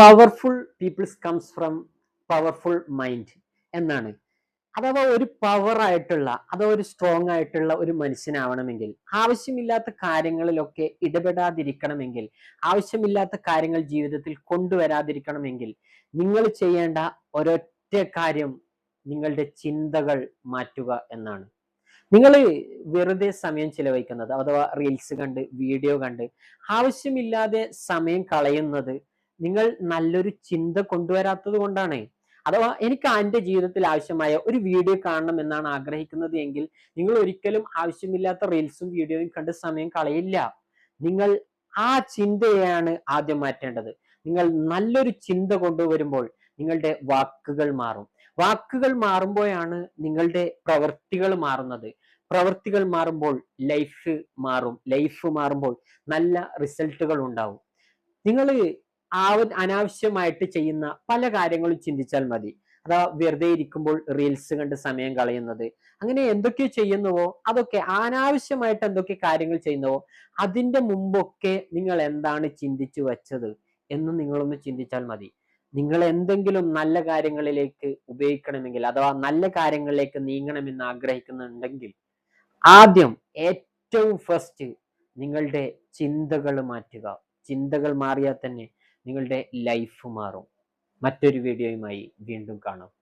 Powerful peoples comes from powerful mind എന്നാണ്. അഥവാ ഒരു പവർ ആയിട്ടുള്ള അഥവാ ഒരു സ്ട്രോങ് ആയിട്ടുള്ള ഒരു മനുഷ്യനാവണമെങ്കിൽ ആവശ്യമില്ലാത്ത കാര്യങ്ങളിലൊക്കെ ഇടപെടാതിരിക്കണമെങ്കിൽ ആവശ്യമില്ലാത്ത കാര്യങ്ങൾ ജീവിതത്തിൽ കൊണ്ടുവരാതിരിക്കണമെങ്കിൽ നിങ്ങൾ ചെയ്യേണ്ട ഒരൊറ്റ കാര്യം നിങ്ങളുടെ ചിന്തകൾ മാറ്റുക എന്നാണ്. നിങ്ങൾ വെറുതെ സമയം ചിലവഴിക്കുന്നത് അഥവാ റീൽസ് കണ്ട് വീഡിയോ കണ്ട് ആവശ്യമില്ലാതെ സമയം കളയുന്നത് നിങ്ങൾ നല്ലൊരു ചിന്ത കൊണ്ടുവരാത്തത് കൊണ്ടാണ്. അഥവാ എനിക്ക് എന്റെ ജീവിതത്തിൽ ആവശ്യമായ ഒരു വീഡിയോ കാണണം എന്നാണ് ആഗ്രഹിക്കുന്നത് എങ്കിൽ നിങ്ങൾ ഒരിക്കലും ആവശ്യമില്ലാത്ത റീൽസും വീഡിയോയും കണ്ട് സമയം കളയില്ല. നിങ്ങൾ ആ ചിന്തയാണ് ആദ്യം മാറ്റേണ്ടത്. നിങ്ങൾ നല്ലൊരു ചിന്ത കൊണ്ടുവരുമ്പോൾ നിങ്ങളുടെ വാക്കുകൾ മാറും. വാക്കുകൾ മാറുമ്പോഴാണ് നിങ്ങളുടെ പ്രവൃത്തികൾ മാറുന്നത്. പ്രവൃത്തികൾ മാറുമ്പോൾ ലൈഫ് മാറും. ലൈഫ് മാറുമ്പോൾ നല്ല റിസൾട്ടുകൾ ഉണ്ടാവും. നിങ്ങൾ ആവ അനാവശ്യമായിട്ട് ചെയ്യുന്ന പല കാര്യങ്ങളും ചിന്തിച്ചാൽ മതി. അതാ വെറുതെ ഇരിക്കുമ്പോൾ റീൽസ് കണ്ട് സമയം കളയുന്നത്. അങ്ങനെ എന്തൊക്കെ ചെയ്യുന്നുവോ? അതൊക്കെ അനാവശ്യമായിട്ട് എന്തൊക്കെ കാര്യങ്ങൾ ചെയ്യുന്നുവോ? അതിന്റെ മുമ്പൊക്കെ നിങ്ങൾ എന്താണ് ചിന്തിച്ചു വെച്ചത് എന്ന് നിങ്ങളൊന്ന് ചിന്തിച്ചാൽ മതി. നിങ്ങൾ എന്തെങ്കിലും നല്ല കാര്യങ്ങളിലേക്ക് ഉപയോഗിക്കണമെങ്കിൽ അഥവാ നല്ല കാര്യങ്ങളിലേക്ക് നീങ്ങണമെന്ന് ആഗ്രഹിക്കുന്നുണ്ടെങ്കിൽ ആദ്യം ഏറ്റവും ഫസ്റ്റ് നിങ്ങളുടെ ചിന്തകൾ മാറ്റുക. ചിന്തകൾ മാറിയാൽ തന്നെ നിങ്ങളുടെ ലൈഫ് മാറും. മറ്റൊരു വീഡിയോയുമായി വീണ്ടും കാണാം.